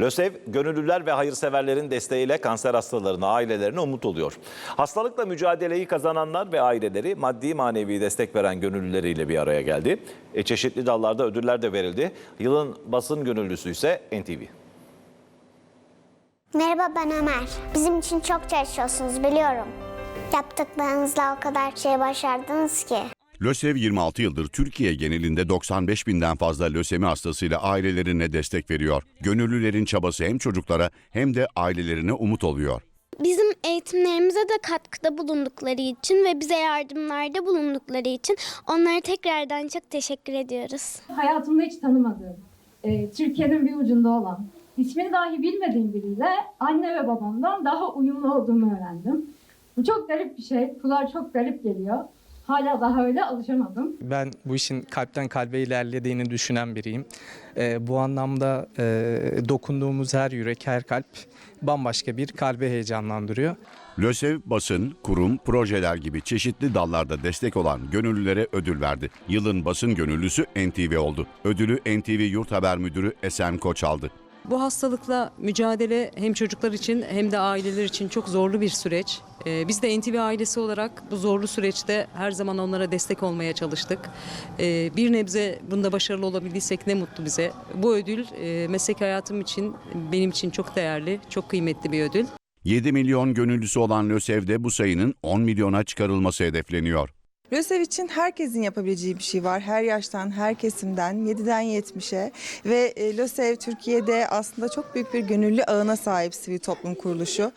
LÖSEV, gönüllüler ve hayırseverlerin desteğiyle kanser hastalarına, ailelerine umut oluyor. Hastalıkla mücadeleyi kazananlar ve aileleri maddi manevi destek veren gönüllüleriyle bir araya geldi. E, çeşitli dallarda ödüller de verildi. Yılın basın gönüllüsü ise NTV. Merhaba ben Ömer. Bizim için çok çalışıyorsunuz biliyorum. Yaptıklarınızla o kadar şey başardınız ki. LÖSEV 26 yıldır Türkiye genelinde 95 binden fazla lösemi hastasıyla ailelerine destek veriyor. Gönüllülerin çabası hem çocuklara hem de ailelerine umut oluyor. Bizim eğitimlerimize de katkıda bulundukları için ve bize yardımlarda bulundukları için onlara tekrardan çok teşekkür ediyoruz. hayatımda hiç tanımadığım, e, Türkiye'nin bir ucunda olan, ismini dahi bilmediğim biriyle anne ve babamdan daha uyumlu olduğumu öğrendim. Bu çok garip bir şey. Kulağa çok garip geliyor. Hala daha öyle alışamadım. Ben bu işin kalpten kalbe ilerlediğini düşünen biriyim. Ee, bu anlamda e, dokunduğumuz her yürek, her kalp bambaşka bir kalbe heyecanlandırıyor. LÖSEV basın, kurum, projeler gibi çeşitli dallarda destek olan gönüllülere ödül verdi. Yılın basın gönüllüsü NTV oldu. Ödülü NTV Yurt Haber Müdürü Esen Koç aldı. Bu hastalıkla mücadele hem çocuklar için hem de aileler için çok zorlu bir süreç. Ee, Biz de NTV ailesi olarak bu zorlu süreçte her zaman onlara destek olmaya çalıştık. Ee, Bir nebze bunda başarılı olabildiysek ne mutlu bize. Bu ödül e, meslek hayatım için benim için çok değerli, çok kıymetli bir ödül. 7 milyon gönüllüsü olan LÖSEV'de bu sayının 10 milyona çıkarılması hedefleniyor. LÖSEV için herkesin yapabileceği bir şey var. Her yaştan, her kesimden, 7'den 70'e ve e, LÖSEV Türkiye'de aslında çok büyük bir gönüllü ağına sahip sivil toplum kuruluşu.